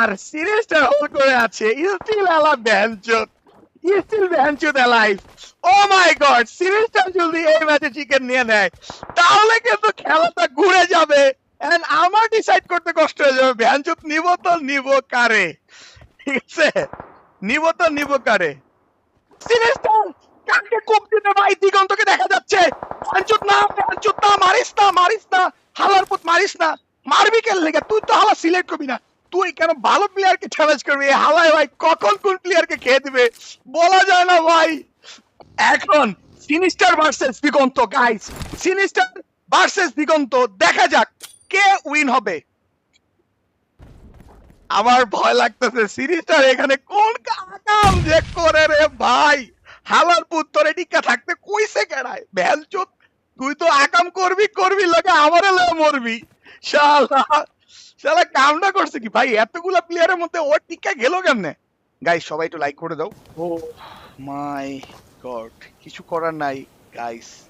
আর সিরিজটা হোল্ড করে আছে। স্টিল আলা ও মাই গড সিরিজটা যদি এই ম্যাচে চিকেন নিয়ে নেয়, তাহলে কিন্তু খেলাটা ঘুরে যাবে। এন্ড আমার ডিসাইড করতে কষ্ট হয়ে যাবে নিব তো নিব কারে? ঠিক আছে? নিব তো নিব কারে? সিরিজটা কাকে দিতে ভাই দিগন্তকে দেখা যাচ্ছে? ব্যানচোদ না ব্যানচোদ না, মারিস না মারিস না। হালার পুত মারিস না। মারবি কেন লেগে? তুই তো হালা সিলেক্ট করবি না। তুই কেন ভালো প্লেয়ারকে চ্যালেঞ্জ করবি? হালায় ভাই, কখন কোন প্লেয়ারকে খেয়ে দিবে? বলা যায় না ভাই। এখন sinister versus Diganta guys sinister versus Diganta, দেখা যাক কে উইন হবে। আমার ভয় লাগতেছে সিরিজটার এখানে কোন কাকাম যে করে রে ভাই? হালার পুত্তরে টিকা থাকতে কইছে কেড়ায় ভ্যালচোত তুই তো আকাম করবি করবি, লাগে আমারে লয়ে মরবি। শালা। শালা কামটা করছে কি? ভাই, এতগুলা প্লেয়ারের মধ্যে ও টিকা গেল কেমনে? গাইস সবাই একটু লাইক করে দাও। ও মাই গড কিছু করার নাই গাইস